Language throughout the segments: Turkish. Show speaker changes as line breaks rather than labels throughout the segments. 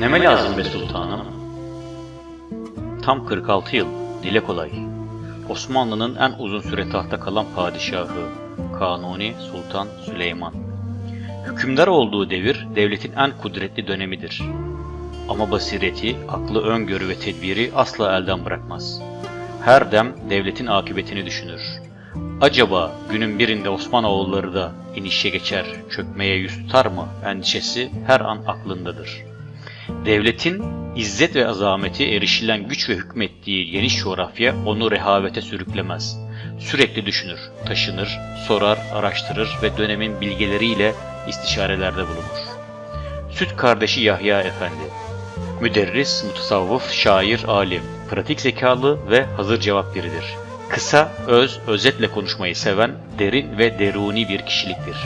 Neme lazım be sultanım? Tam 46 yıl, dile kolay. Osmanlı'nın en uzun süre tahta kalan padişahı, Kanuni Sultan Süleyman. Hükümdar olduğu devir, devletin en kudretli dönemidir. Ama basireti, aklı öngörü ve tedbiri asla elden bırakmaz. Her dem devletin akıbetini düşünür. Acaba günün birinde Osmanoğulları da inişe geçer, çökmeye yüz tutar mı endişesi her an aklındadır. Devletin izzet ve azameti erişilen güç ve hükmettiği geniş coğrafya onu rehavete sürüklemez. Sürekli düşünür, taşınır, sorar, araştırır ve dönemin bilgeleriyle istişarelerde bulunur. Süt kardeşi Yahya Efendi Müderris, mutasavvıf, şair, alim, pratik zekalı ve hazır cevap biridir. Kısa, öz, özetle konuşmayı seven, derin ve deruni bir kişiliktir.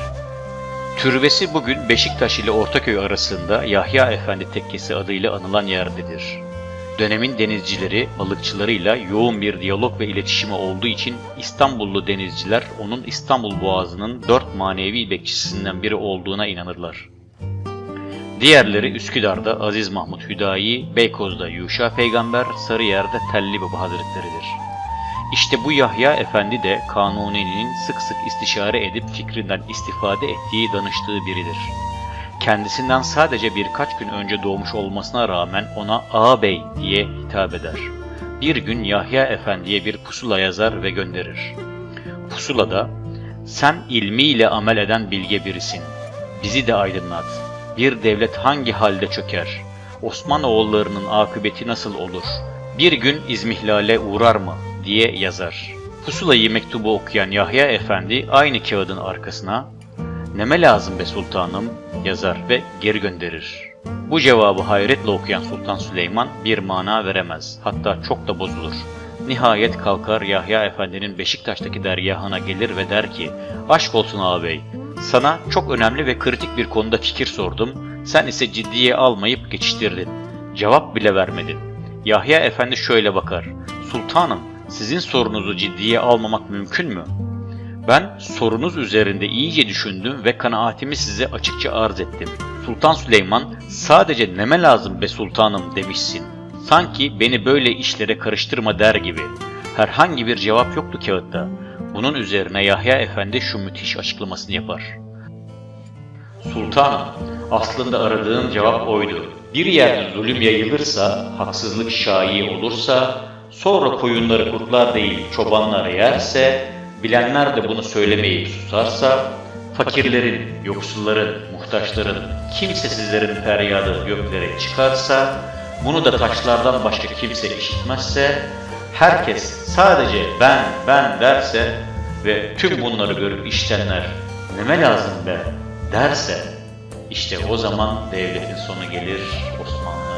Türbesi bugün Beşiktaş ile Ortaköy arasında Yahya Efendi Tekkesi adıyla anılan yerdedir. Dönemin denizcileri, balıkçılarıyla yoğun bir diyalog ve iletişimi olduğu için İstanbullu denizciler onun İstanbul Boğazı'nın dört manevi bekçisinden biri olduğuna inanırlar. Diğerleri Üsküdar'da Aziz Mahmut Hüdayi, Beykoz'da Yuşa Peygamber, Sarıyer'de Telli Baba Hazretleri'dir. İşte bu Yahya Efendi de Kanuni'nin sık sık istişare edip fikrinden istifade ettiği, danıştığı biridir. Kendisinden sadece birkaç gün önce doğmuş olmasına rağmen ona ağabey diye hitap eder. Bir gün Yahya Efendi'ye bir pusula yazar ve gönderir. Pusulada, sen ilmiyle amel eden bilge birisin. Bizi de aydınlat. Bir devlet hangi halde çöker? Osmanoğullarının akıbeti nasıl olur? Bir gün izmihlale uğrar mı? Diye yazar. Pusulayı mektubu okuyan Yahya Efendi aynı kağıdın arkasına Neme lazım be sultanım yazar ve geri gönderir. Bu cevabı hayretle okuyan Sultan Süleyman bir mana veremez. Hatta çok da bozulur. Nihayet kalkar Yahya Efendi'nin Beşiktaş'taki dergahına gelir ve der ki Aşk olsun ağabey, sana çok önemli ve kritik bir konuda fikir sordum. Sen ise ciddiye almayıp geçiştirdin. Cevap bile vermedin. Yahya Efendi şöyle bakar. Sultanım, sizin sorunuzu ciddiye almamak mümkün mü? Ben sorunuz üzerinde iyice düşündüm ve kanaatimi size açıkça arz ettim. Sultan Süleyman sadece neme lazım be sultanım demişsin. Sanki beni böyle işlere karıştırma der gibi. Herhangi bir cevap yoktu kağıtta. Bunun üzerine Yahya Efendi şu müthiş açıklamasını yapar. Sultanım, aslında aradığım cevap oydu. Bir yerde zulüm yayılırsa, haksızlık şai olursa, sonra koyunları kurtlar değil çobanlar yerse, bilenler de bunu söylemeyip susarsa, fakirlerin, yoksulların, muhtaçların, kimsesizlerin feryadı göklere çıkarsa, bunu da taşlardan başka kimse işitmezse, herkes sadece ben, ben derse ve tüm bunları görüp iştenler neme lazım be derse, işte o zaman devletin sonu gelir Osmanlı.